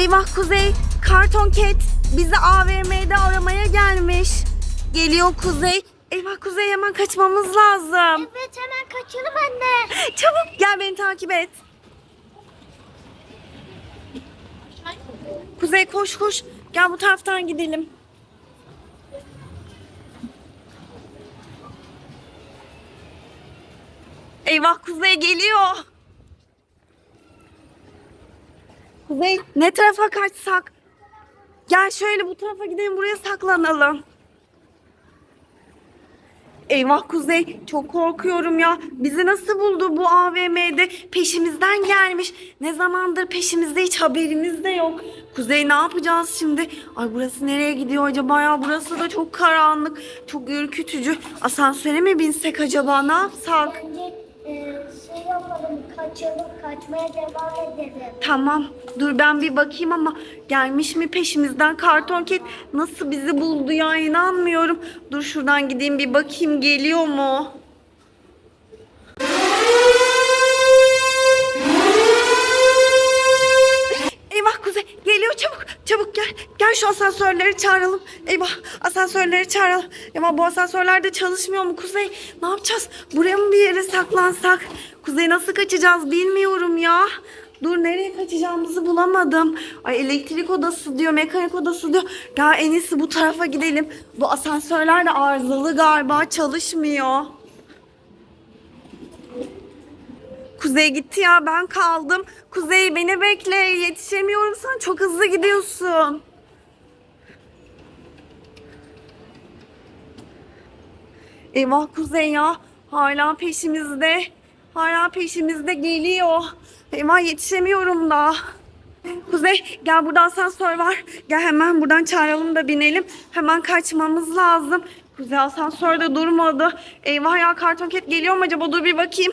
Eyvah Kuzey, Karton Cat bizi AVM'de aramaya gelmiş. Geliyor Kuzey. Eyvah Kuzey hemen kaçmamız lazım. Evet hemen kaçalım anne. Çabuk gel beni takip et. Kuzey koş koş. Gel bu taraftan gidelim. Eyvah Kuzey geliyor. Kuzey ne tarafa kaçsak? Gel şöyle bu tarafa gidelim buraya saklanalım. Eyvah Kuzey çok korkuyorum ya. Bizi nasıl buldu bu AVM'de? Peşimizden gelmiş. Ne zamandır peşimizde hiç haberimiz de yok. Kuzey ne yapacağız şimdi? Ay burası nereye gidiyor acaba ya? Burası da çok karanlık. Çok ürkütücü. Asansöre mi binsek acaba? Ne yapsak? Bence e, şey yapalım kaçalım kaçmaya devam edelim. Tamam. Dur ben bir bakayım ama gelmiş mi peşimizden karton ket nasıl bizi buldu ya inanmıyorum. Dur şuradan gideyim bir bakayım geliyor mu? Çabuk gel. Gel şu asansörleri çağıralım. Eyvah asansörleri çağıralım. Ama bu asansörler de çalışmıyor mu Kuzey? Ne yapacağız? Buraya mı bir yere saklansak? Kuzey nasıl kaçacağız bilmiyorum ya. Dur nereye kaçacağımızı bulamadım. Ay elektrik odası diyor, mekanik odası diyor. Ya en iyisi bu tarafa gidelim. Bu asansörler de arızalı galiba çalışmıyor. Kuzey gitti ya ben kaldım. Kuzey beni bekle yetişemiyorum sen çok hızlı gidiyorsun. Eyvah Kuzey ya hala peşimizde. Hala peşimizde geliyor. Eyvah yetişemiyorum da. Kuzey gel burada asansör var. Gel hemen buradan çağıralım da binelim. Hemen kaçmamız lazım. Kuzey asansörde durmadı. Eyvah ya karton ket geliyor mu acaba? Dur bir bakayım.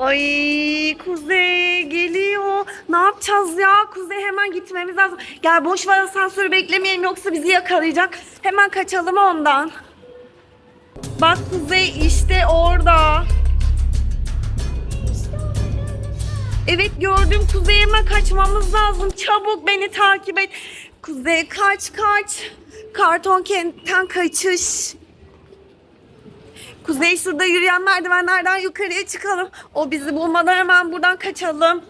Ay Kuzey geliyor. Ne yapacağız ya? Kuzey hemen gitmemiz lazım. Gel boş ver asansörü beklemeyelim yoksa bizi yakalayacak. Hemen kaçalım ondan. Bak Kuzey işte orada. Evet gördüm Kuzey hemen kaçmamız lazım. Çabuk beni takip et. Kuzey kaç kaç. Karton kentten kaçış. Kuzey şurada yürüyen merdivenlerden yukarıya çıkalım. O bizi bulmadan hemen buradan kaçalım.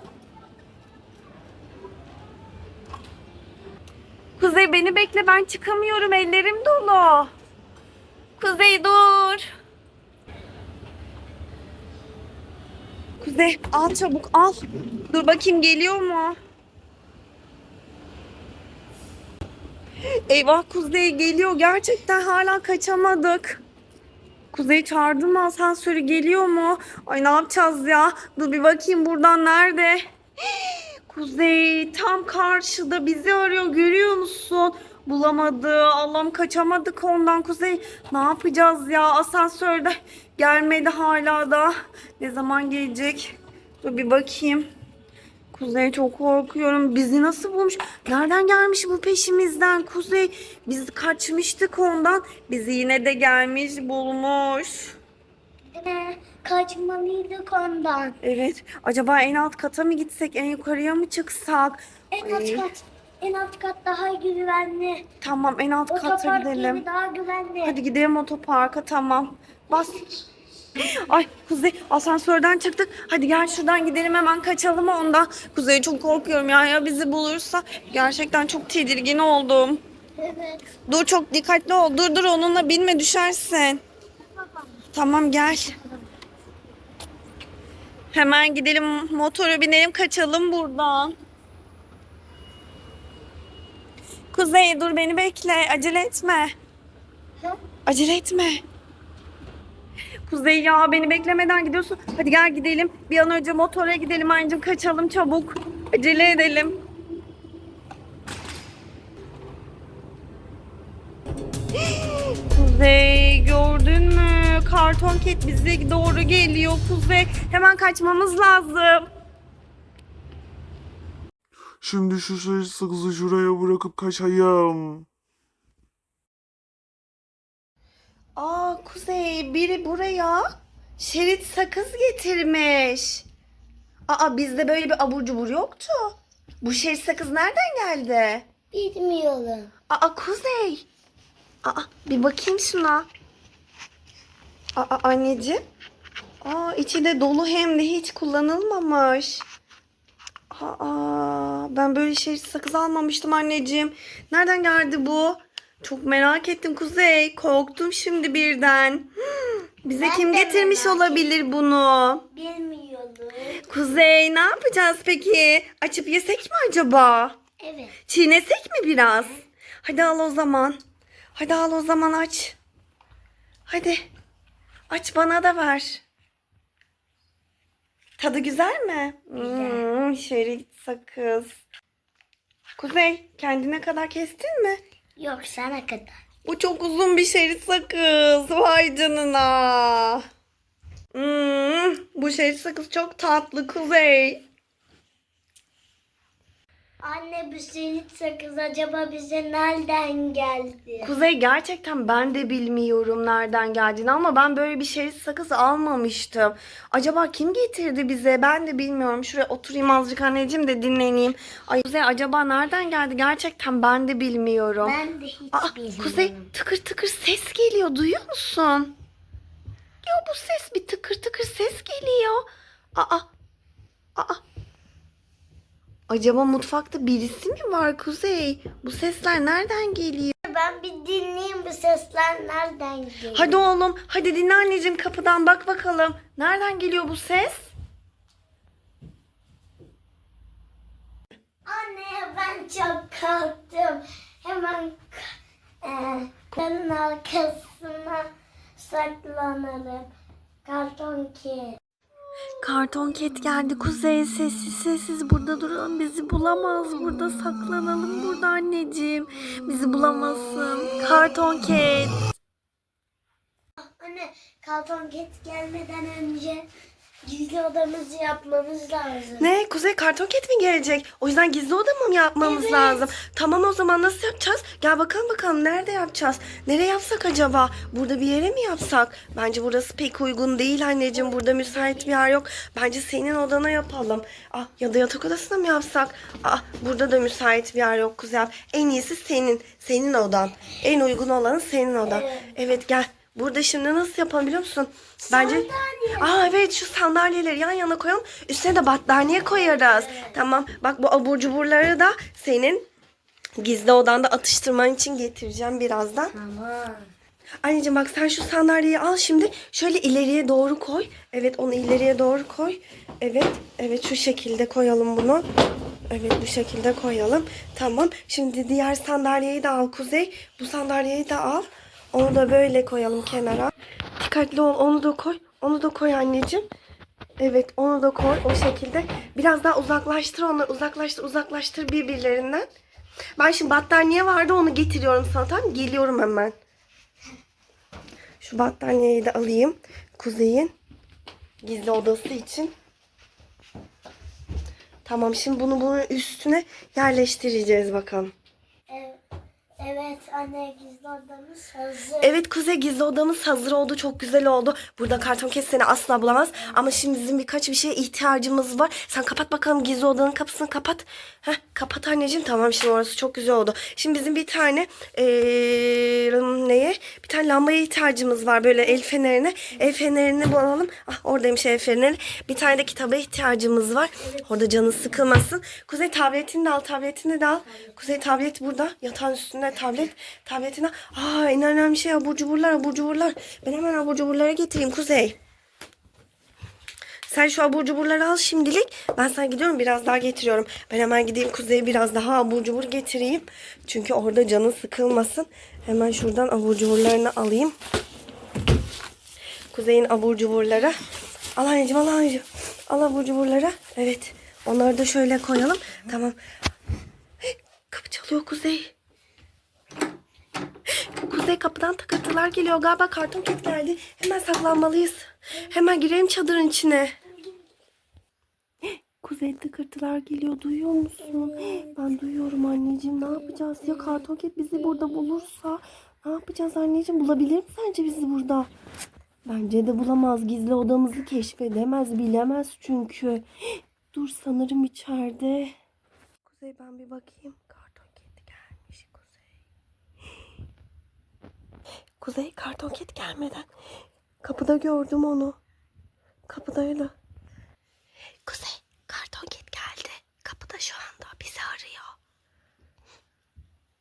Kuzey beni bekle ben çıkamıyorum ellerim dolu. Kuzey dur. Kuzey al çabuk al. Dur bakayım geliyor mu? Eyvah Kuzey geliyor. Gerçekten hala kaçamadık. Kuzey çağırdı mı asansörü geliyor mu? Ay ne yapacağız ya? Dur bir bakayım buradan nerede? Kuzey tam karşıda bizi arıyor görüyor musun? Bulamadı. Allah'ım kaçamadık ondan Kuzey. Ne yapacağız ya? Asansörde gelmedi hala da. Ne zaman gelecek? Dur bir bakayım. Kuzey çok korkuyorum. Bizi nasıl bulmuş? Nereden gelmiş bu peşimizden Kuzey? Biz kaçmıştık ondan. Bizi yine de gelmiş bulmuş. E, kaçmalıydık ondan. Evet. Acaba en alt kata mı gitsek? En yukarıya mı çıksak? En Ay, alt kat. En alt kat daha güvenli. Tamam en alt kata Otopark gidelim. gibi daha güvenli. Hadi gidelim otoparka tamam. Bas. Ay Kuzey asansörden çıktık. Hadi gel şuradan gidelim hemen kaçalım ondan. Kuzey çok korkuyorum ya ya bizi bulursa. Gerçekten çok tedirgin oldum. Evet. Dur çok dikkatli ol. Dur dur onunla binme düşersin. Tamam gel. Hemen gidelim motora binelim kaçalım buradan. Kuzey dur beni bekle acele etme. Acele etme. Kuzey ya beni beklemeden gidiyorsun. Hadi gel gidelim. Bir an önce motora gidelim anneciğim kaçalım çabuk. Acele edelim. Kuzey gördün mü? Karton ket bize doğru geliyor Kuzey. Hemen kaçmamız lazım. Şimdi şu sakızı şuraya bırakıp kaçayım. Aa Kuzey biri buraya şerit sakız getirmiş. Aa bizde böyle bir abur cubur yoktu. Bu şerit sakız nereden geldi? Bilmiyorum. Aa Kuzey. Aa bir bakayım şuna. Aa anneciğim. Aa içi de dolu hem de hiç kullanılmamış. Aa ben böyle şey sakız almamıştım anneciğim. Nereden geldi bu? Çok merak ettim Kuzey. Korktum şimdi birden. Bize Ben kim getirmiş olabilir bunu? Bilmiyorum. Kuzey ne yapacağız peki? Açıp yesek mi acaba? Evet. Çiğnesek mi biraz? Hadi al o zaman. Hadi al o zaman aç. Hadi. Aç bana da ver. Tadı güzel mi? Hmm, şerit sakız. Kuzey kendine kadar kestin mi? Yok sana kadar. Bu çok uzun bir şerit sakız. Vay canına. Hmm, bu şerit sakız çok tatlı Kuzey. Anne bu senin sakız acaba bize nereden geldi? Kuzey gerçekten ben de bilmiyorum nereden geldiğini ama ben böyle bir şerit sakız almamıştım. Acaba kim getirdi bize? Ben de bilmiyorum. Şuraya oturayım azıcık anneciğim de dinleneyim. Ay Kuzey acaba nereden geldi? Gerçekten ben de bilmiyorum. Ben de hiç Aa, bilmiyorum. Kuzey tıkır tıkır ses geliyor. Duyuyor musun? Ya bu ses bir tıkır tıkır ses geliyor. Aa. Aa. Acaba mutfakta birisi mi var Kuzey? Bu sesler nereden geliyor? Ben bir dinleyeyim bu sesler nereden geliyor? Hadi oğlum, hadi dinle anneciğim kapıdan bak bakalım. Nereden geliyor bu ses? Anne ben çok korktum. Hemen e, kanın arkasına saklanırım. Karton ki. Karton ket geldi. Kuzey sessiz sessiz. Burada duralım. Bizi bulamaz. Burada saklanalım. Burada anneciğim. Bizi bulamazsın. Karton ket. Anne karton ket gelmeden önce gizli odamızı yapmamız lazım. Ne? Kuzey karton ket mi gelecek? O yüzden gizli oda mı yapmamız Evet. lazım? Tamam o zaman nasıl yapacağız? Gel bakalım bakalım nerede yapacağız? Nereye yapsak acaba? Burada bir yere mi yapsak? Bence burası pek uygun değil anneciğim. Burada müsait bir yer yok. Bence senin odana yapalım. Ah ya da yatak odasına mı yapsak? Ah burada da müsait bir yer yok Kuzey. En iyisi senin senin odan. En uygun olanı senin odan. Evet. evet gel Burada şimdi nasıl yapalım biliyor musun? Bence Sandalye. Aa evet şu sandalyeleri yan yana koyalım. Üstüne de battaniye koyarız. Tamam. Bak bu abur cuburları da senin gizli odanda atıştırman için getireceğim birazdan. Tamam. Anneciğim bak sen şu sandalyeyi al şimdi. Şöyle ileriye doğru koy. Evet onu ileriye doğru koy. Evet. Evet şu şekilde koyalım bunu. Evet bu şekilde koyalım. Tamam. Şimdi diğer sandalyeyi de al Kuzey. Bu sandalyeyi de al. Onu da böyle koyalım kenara. Dikkatli ol. Onu da koy. Onu da koy anneciğim. Evet onu da koy o şekilde. Biraz daha uzaklaştır onları. Uzaklaştır uzaklaştır birbirlerinden. Ben şimdi battaniye vardı onu getiriyorum sana Geliyorum hemen. Şu battaniyeyi de alayım. Kuzey'in gizli odası için. Tamam şimdi bunu bunun üstüne yerleştireceğiz bakalım. Evet, anne gizli odamız hazır. Evet Kuzey gizli odamız hazır oldu. Çok güzel oldu. Burada karton kes seni asla bulamaz. Ama şimdi bizim birkaç bir şeye ihtiyacımız var. Sen kapat bakalım gizli odanın kapısını kapat. Heh, kapat anneciğim. Tamam şimdi orası çok güzel oldu. Şimdi bizim bir tane eee, neye? Bir tane lambaya ihtiyacımız var. Böyle el fenerine. El fenerini bulalım. Ah oradaymış el feneri. Bir tane de kitaba ihtiyacımız var. Orada canın sıkılmasın. Kuzey tabletini de al. Tabletini de al. Kuzey tablet burada. Yatağın üstünde tablet. Tabletini al. Aa en önemli şey abur cuburlar abur cuburlar. Ben hemen abur cuburları getireyim Kuzey. Sen şu abur cuburları al şimdilik. Ben sana gidiyorum biraz daha getiriyorum. Ben hemen gideyim Kuzey'e biraz daha abur cubur getireyim. Çünkü orada canı sıkılmasın. Hemen şuradan abur cuburlarını alayım. Kuzey'in abur cuburları. Al anneciğim al anneciğim. Al abur cuburları. Evet. Onları da şöyle koyalım. Tamam. Kapı çalıyor Kuzey. Kuzey kapıdan takırtılar geliyor. Galiba karton ket geldi. Hemen saklanmalıyız. Hemen girelim çadırın içine. Kuzey tıkırtılar geliyor. Duyuyor musun? Ben duyuyorum anneciğim. Ne yapacağız? Ya karton ket bizi burada bulursa ne yapacağız anneciğim? Bulabilir mi sence bizi burada? Bence de bulamaz. Gizli odamızı keşfedemez, bilemez çünkü. Dur sanırım içeride. Kuzey ben bir bakayım. Karton kedi gelmiş Kuzey. Kuzey karton kedi gelmeden. Kapıda gördüm onu. Kapıdaydı. Kuzey karton kedi geldi. Kapıda şu anda bizi arıyor.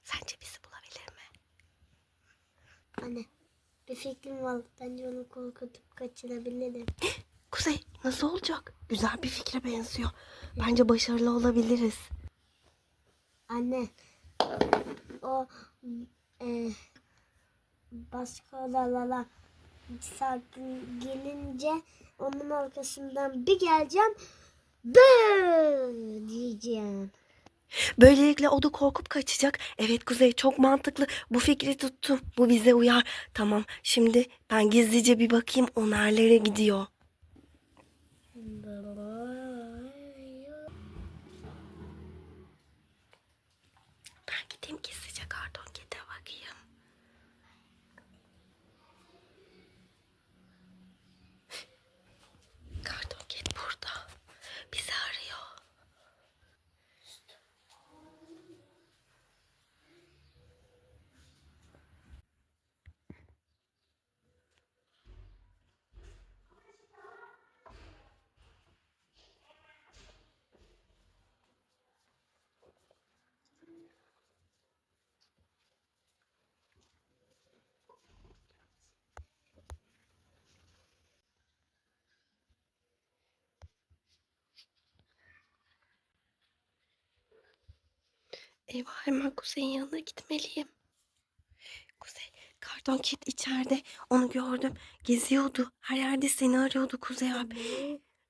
Sence bizi bulabilir mi? Anne bir fikrim var. Bence onu korkutup kaçırabilirim. Kuzey nasıl olacak? Güzel bir fikre benziyor. Bence başarılı olabiliriz. Anne o e, başka odalara sakin gelince onun arkasından bir geleceğim. Bıı diyeceğim. Böylelikle o da korkup kaçacak. Evet Kuzey çok mantıklı. Bu fikri tuttum. Bu bize uyar. Tamam şimdi ben gizlice bir bakayım o nerelere gidiyor. Ben gideyim gizlice karton kete bakayım. Karton ket burada. Bizi arıyor. Eyvah hemen Kuzey'in yanına gitmeliyim. Kuzey, karton kit içeride. Onu gördüm. Geziyordu. Her yerde seni arıyordu Kuzey abi.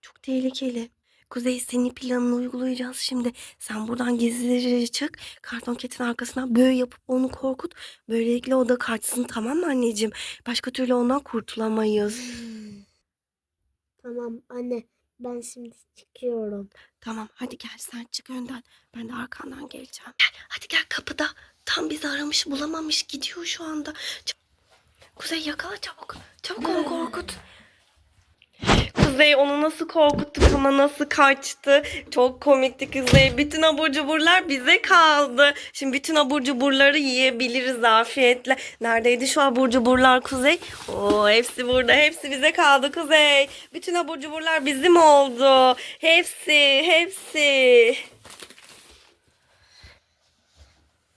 Çok tehlikeli. Kuzey senin planını uygulayacağız şimdi. Sen buradan gizlice çık. Karton ketin arkasından böyle yapıp onu korkut. Böylelikle o da kaçsın tamam mı anneciğim? Başka türlü ondan kurtulamayız. Tamam anne ben şimdi çıkıyorum. Tamam hadi gel sen çık önden. Ben de arkandan geleceğim. Gel hadi gel kapıda. Tam bizi aramış bulamamış gidiyor şu anda. Ç- Kuzey yakala çabuk. Çabuk onu korkut. Kuzey onu nasıl korkuttuk ama nasıl kaçtı. Çok komikti Kuzey. Bütün abur cuburlar bize kaldı. Şimdi bütün abur cuburları yiyebiliriz afiyetle. Neredeydi şu abur cuburlar Kuzey? Oo, hepsi burada. Hepsi bize kaldı Kuzey. Bütün abur cuburlar bizim oldu. Hepsi, hepsi.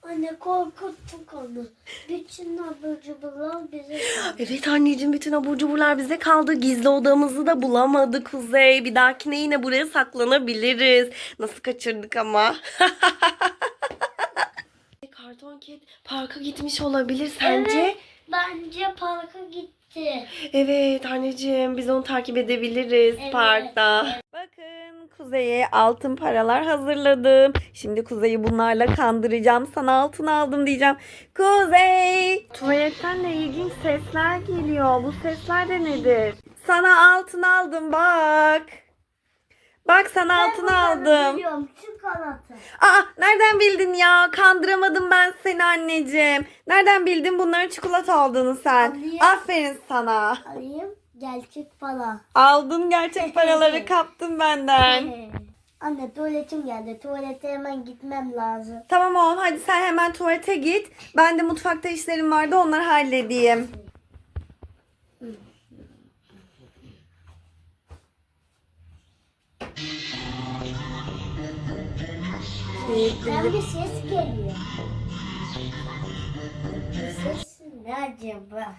Anne korkuttuk onu. Bütün abur cuburlar bize kaldı. Evet anneciğim bütün abur cuburlar bize kaldı. Gizli odamızı da bulamadık Kuzey. Bir dahakine yine buraya saklanabiliriz. Nasıl kaçırdık ama. Karton Cat parka gitmiş olabilir sence? Evet. Bence parka gitti. Evet anneciğim biz onu takip edebiliriz Evet. parkta. Bakın Kuzey'e altın paralar hazırladım. Şimdi Kuzey'i bunlarla kandıracağım. Sana altın aldım diyeceğim. Kuzey! Tuvaletten de ilginç sesler geliyor. Bu sesler de nedir? Sana altın aldım bak. Bak sana altın aldım. Biliyorum çikolata. Aa nereden bildin ya? Kandıramadım ben seni anneciğim. Nereden bildin bunların çikolata aldığını sen? Alayım. Aferin sana. Alayım gerçek para. Aldın gerçek paraları kaptın benden. Anne tuvaletim geldi. Tuvalete hemen gitmem lazım. Tamam oğlum hadi sen hemen tuvalete git. Ben de mutfakta işlerim vardı onları halledeyim. Ben bir ses geliyor. Ses ne acaba?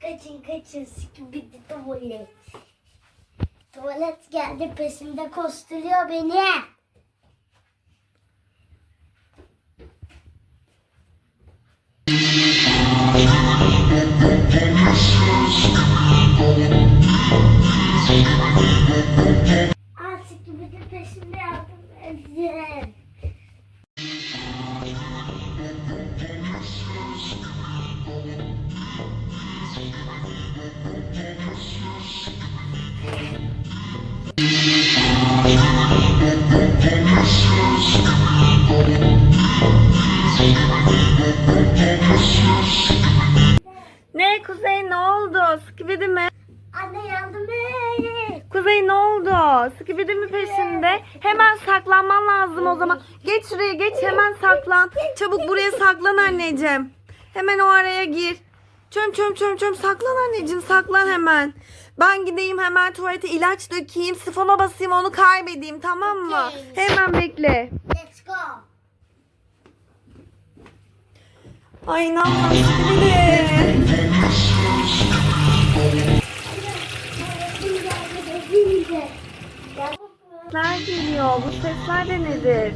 Kaçın kaçın sikibidi tuvalet. Tuvalet geldi peşimde koşturuyor beni. O zaman. Geç şuraya geç hemen saklan. Çabuk buraya saklan anneciğim. Hemen o araya gir. Çöm çöm çöm çöm saklan anneciğim saklan hemen. Ben gideyim hemen tuvalete ilaç dökeyim. Sifona basayım onu kaybedeyim tamam mı? Okey. Hemen bekle. Let's go. Ay ne yapalım. Sesler geliyor. Bu sesler de nedir?